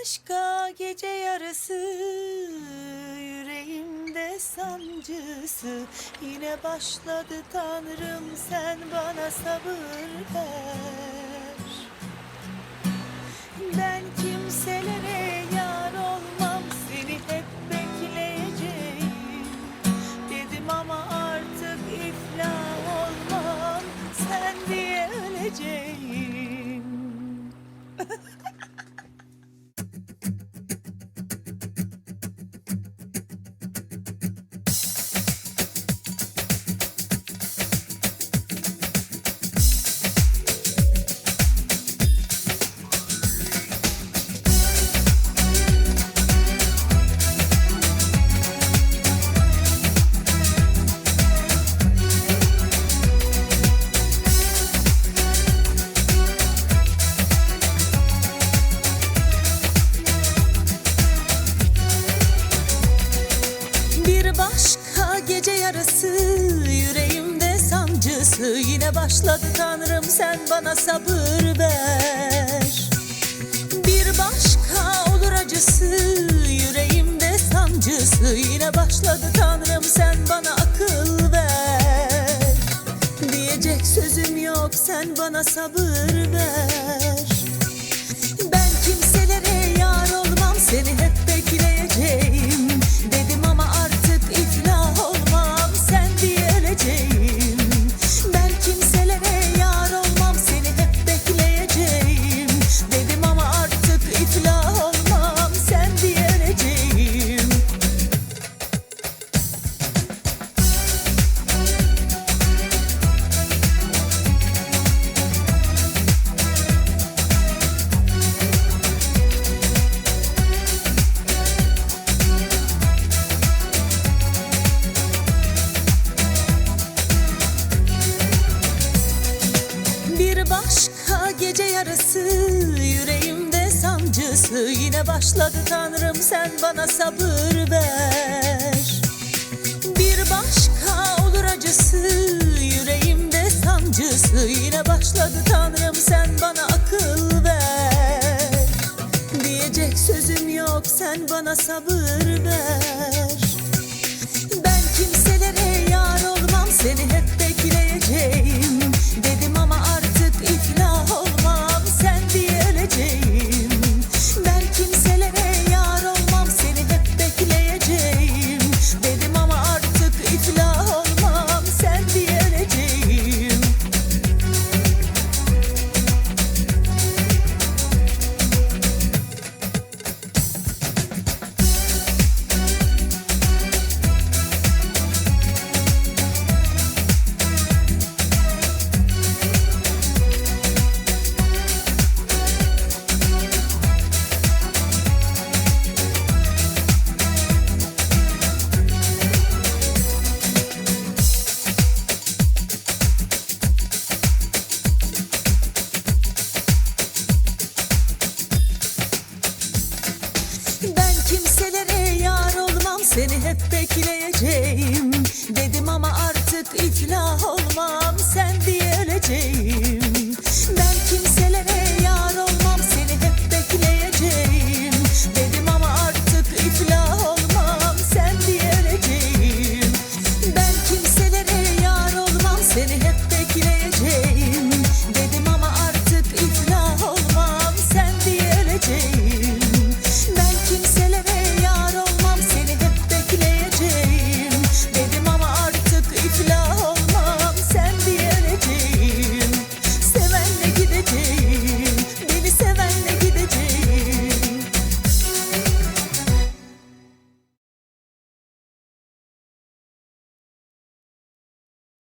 başka gece yarısı Yüreğimde sancısı. Yine başladı Tanrım sen bana sabır ver. Ben kimselere gece yarısı yüreğimde sancısı. Yine başladı Tanrım sen bana sabır ver. Bir başka olur acısı yüreğimde sancısı. Yine başladı Tanrım sen bana akıl ver. Diyecek sözüm yok sen bana sabır ver Bir başka gece yarısı yüreğimde sancısı. Yine başladı Tanrım sen bana sabır ver. Bir başka olur acısı yüreğimde sancısı. Yine başladı Tanrım sen bana akıl ver. Diyecek sözüm yok sen bana sabır ver seni hep bekleyeceğim. Dedim ama artık iflah olmam sen diye öleceğim